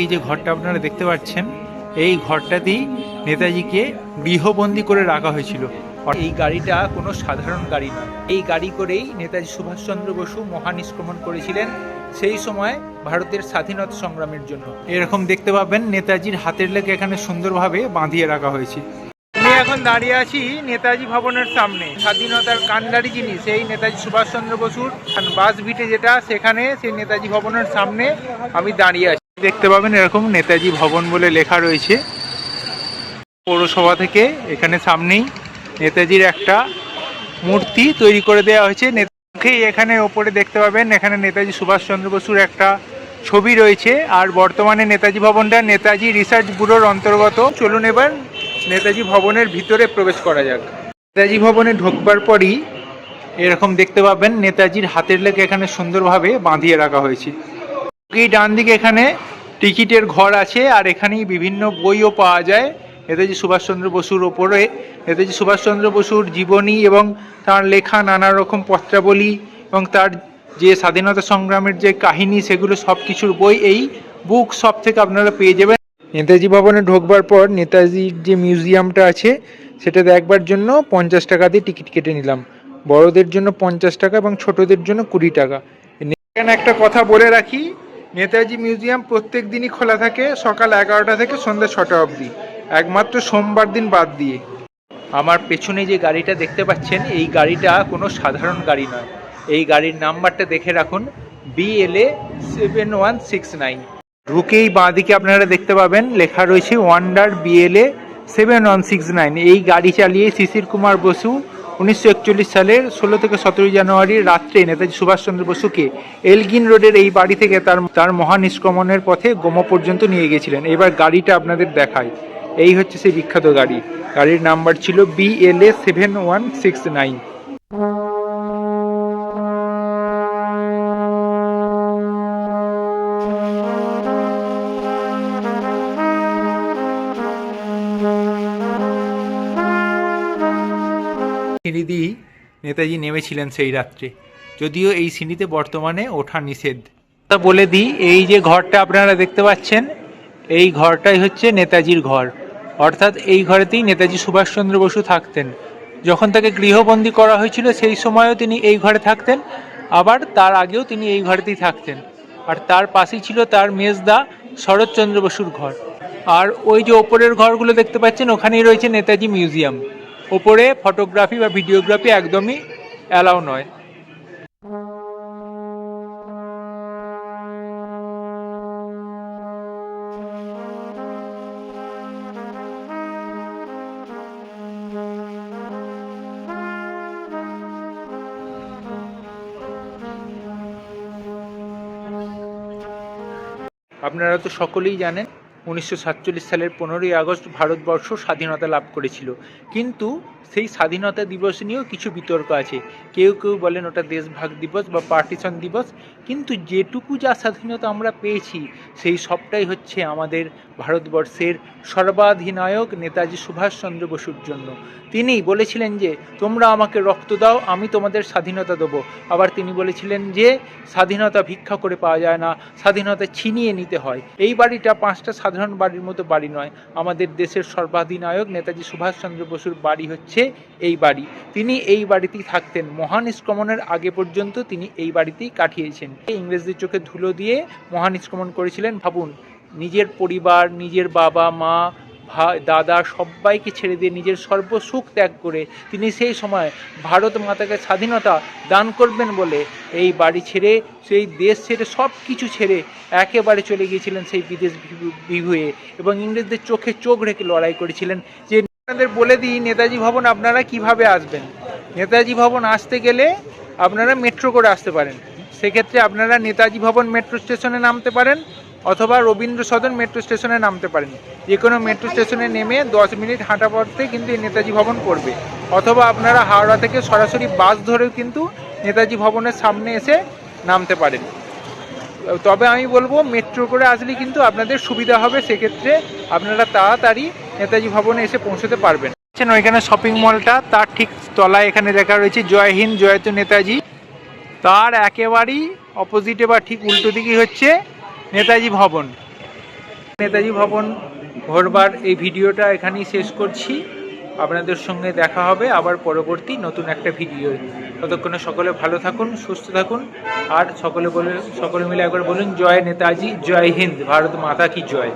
এই যে ঘরটা আপনারা দেখতে পাচ্ছেন, এই ঘরটাতেই নেতাজিকে গৃহবন্দী করে রাখা হয়েছিল। এই গাড়িটা কোনো সাধারণ গাড়ি নয়। এই গাড়ি করেই নেতাজি সুভাষচন্দ্র বসু মহানিষ্ক্রমণ করেছিলেন সেই সময় ভারতের স্বাধীনতা সংগ্রামের জন্য। এরকম দেখতে পাবেন নেতাজির হাতের লেগে এখানে সুন্দরভাবে বাঁধিয়ে রাখা হয়েছে। আমি এখন দাঁড়িয়ে আছি নেতাজি ভবনের সামনে। স্বাধীনতার কান্ডারি জিনিস এই নেতাজি সুভাষচন্দ্র বসুর বাস ভিটে যেটা, সেখানে সেই নেতাজি ভবনের সামনে আমি দাঁড়িয়ে আছি। দেখতে পাবেন এরকম নেতাজি ভবন বলে লেখা রয়েছে। পৌরসভা থেকে এখানে সামনেই নেতাজির একটা মূর্তি তৈরি করে দেওয়া হয়েছে। নেতাকে এখানে ওপরে দেখতে পাবেন, এখানে নেতাজি সুভাষচন্দ্র বসুর একটা ছবি রয়েছে। আর বর্তমানে নেতাজি ভবনটা নেতাজি রিসার্চ ব্যুরোর অন্তর্গত। চলুন এবার নেতাজি ভবনের ভিতরে প্রবেশ করা যাক। নেতাজি ভবনে ঢোকবার পরই এরকম দেখতে পাবেন, নেতাজির হাতের লেগে এখানে সুন্দরভাবে বাঁধিয়ে রাখা হয়েছে। এই ডান দিকে এখানে টিকিটের ঘর আছে আর এখানেই বিভিন্ন বইও পাওয়া যায়। নেতাজি সুভাষচন্দ্র বসুর ওপরে। নেতাজি সুভাষচন্দ্র বসুর জীবনী এবং তার লেখা নানা রকম পত্রাবলী এবং তার যে স্বাধীনতা সংগ্রামের যে কাহিনী, সেগুলো সব কিছুর বই এই বুক শপ থেকে আপনারা পেয়ে যাবেন। নেতাজি ভবনে ঢোকবার পর নেতাজির যে মিউজিয়ামটা আছে, সেটা দেখবার জন্য পঞ্চাশ টাকা দিয়ে টিকিট কেটে নিলাম। বড়দের জন্য পঞ্চাশ টাকা এবং ছোটদের জন্য কুড়ি টাকা। এখানে একটা কথা বলে রাখি নেতাজি মিউজিয়াম প্রত্যেক দিনই খোলা থাকে সকাল এগারোটা থেকে সন্ধ্যা ছটা অবধি। একমাত্র সোমবার দিন বাদ দিয়ে। আমার পেছনে যে গাড়িটা দেখতে পাচ্ছেন, এই গাড়িটা কোনো সাধারণ গাড়ি নয়। এই গাড়ির নাম্বারটা দেখে রাখুন B L A seven one six nine ঢুকেই বাঁদিকে আপনারা দেখতে পাবেন, লেখা রয়েছে wonder B L A seven one six nine এই গাড়ি চালিয়ে শিশির কুমার বসু উনিশশো একচল্লিশ সালের ষোলো থেকে সতেরোই জানুয়ারি রাত্রে নেতাজি সুভাষচন্দ্র বসুকে এলগিন রোডের এই বাড়ি থেকে তার তার মহা নিষ্ক্রমণের পথে গোমা পর্যন্ত নিয়ে গেছিলেন এবার গাড়িটা আপনাদের দেখায় এই হচ্ছে সেই বিখ্যাত গাড়ি। গাড়ির নাম্বার ছিল B L A seven one six nine সিঁড়ি দিয়েই নেতাজি নেমেছিলেন সেই রাত্রে। যদিও এই সিঁড়িতে বর্তমানে ওঠা নিষেধ। তা বলে দিই, এই যে ঘরটা আপনারা দেখতে পাচ্ছেন, এই ঘরটাই হচ্ছে নেতাজির ঘর। অর্থাৎ এই ঘরেতেই নেতাজি সুভাষচন্দ্র বসু থাকতেন। যখন তাকে গৃহবন্দী করা হয়েছিল, সেই সময়ও তিনি এই ঘরে থাকতেন। আবার তার আগেও তিনি এই ঘরেতেই থাকতেন। আর তার পাশেই ছিল তার মেজদা শরৎচন্দ্র বসুর ঘর। আর ওই যে ওপরের ঘরগুলো দেখতে পাচ্ছেন, ওখানেই রয়েছে নেতাজি মিউজিয়াম। ওপরে ফটোগ্রাফি বা ভিডিওগ্রাফি একদমই অ্যালাউ নয়। আপনারা তো সকলেই জানেন উনিশশো সাতচল্লিশ সালের পনেরোই আগস্ট ভারতবর্ষ স্বাধীনতা লাভ করেছিল। কিন্তু সেই স্বাধীনতা দিবস নিয়েও কিছু বিতর্ক আছে। কেউ কেউ বলেন ওটা দেশভাগ দিবস বা পার্টিশন দিবস। কিন্তু যেটুকু যা স্বাধীনতা আমরা পেয়েছি, সেই সবটাই হচ্ছে আমাদের ভারতবর্ষের সর্বাধিনায়ক নেতাজি সুভাষচন্দ্র বসুর জন্য। তিনি বলেছিলেন যে, তোমরা আমাকে রক্ত দাও, আমি তোমাদের স্বাধীনতা দেবো। আবার তিনি বলেছিলেন যে, স্বাধীনতা ভিক্ষা করে পাওয়া যায় না, স্বাধীনতা ছিনিয়ে নিতে হয়। এই বাড়িটা পাঁচটা সাধারণ বাড়ির মতো বাড়ি নয়, আমাদের দেশের সর্বাধিনায়ক নেতাজি সুভাষচন্দ্র বসুর বাড়ি হচ্ছে এই বাড়ি। তিনি এই বাড়িতেই থাকতেন। মহান নিষ্ক্রমণের আগে পর্যন্ত তিনি এই বাড়িতেই কাটিয়েছেন। ইংরেজদের চোখে ধুলো দিয়ে মহান নিষ্ক্রমণ করেছিলেন। ভাবুন, নিজের পরিবার, নিজের বাবা, মা ভাই, দাদা সবাইকে ছেড়ে দিয়ে নিজের সর্বসুখ ত্যাগ করে তিনি সেই সময় ভারত মাতাকে স্বাধীনতা দান করবেন বলে এই বাড়ি ছেড়ে, সেই দেশ ছেড়ে, সব কিছু ছেড়ে একেবারে চলে গিয়েছিলেন সেই বিদেশ বিভু- বিভুয়ে এবং ইংরেজদের চোখে চোখ রেখে লড়াই করেছিলেন। যে আপনাদের বলে দিই, নেতাজি ভবন, আপনারা কীভাবে আসবেন? নেতাজি ভবন আসতে গেলে আপনারা মেট্রো করে আসতে পারেন। সেক্ষেত্রে আপনারা নেতাজি ভবন মেট্রো স্টেশনে নামতে পারেন। অথবা রবীন্দ্র সদন মেট্রো স্টেশনে নামতে পারেন। যে কোনো মেট্রো স্টেশনে নেমে দশ মিনিট হাঁটা পথে কিন্তু এই নেতাজি ভবন পড়বে। অথবা আপনারা হাওড়া থেকে সরাসরি বাস ধরেও কিন্তু নেতাজি ভবনের সামনে এসে নামতে পারেন। তবে আমি বলব মেট্রো করে আসলে কিন্তু আপনাদের সুবিধা হবে, সেক্ষেত্রে আপনারা তাড়াতাড়ি নেতাজি ভবনে এসে পৌঁছতে পারবেন। ওইখানে শপিং মলটা তার ঠিক তলায় এখানে দেখা রয়েছে, জয় হিন্দ জয়ত নেতাজি। তার একেবারেই অপোজিটে বা ঠিক উল্টো দিকেই হচ্ছে নেতাজি ভবন। নেতাজি ভবন ভোরবার এই ভিডিওটা এখানেই শেষ করছি। আপনাদের সঙ্গে দেখা হবে আবার পরবর্তী নতুন একটা ভিডিও। ততক্ষণে সকলে ভালো থাকুন, সুস্থ থাকুন। আর সকলে বলে, সকলে মিলে একবার বলুন, জয় নেতাজি, জয় হিন্দ, ভারত মাতা কি জয়।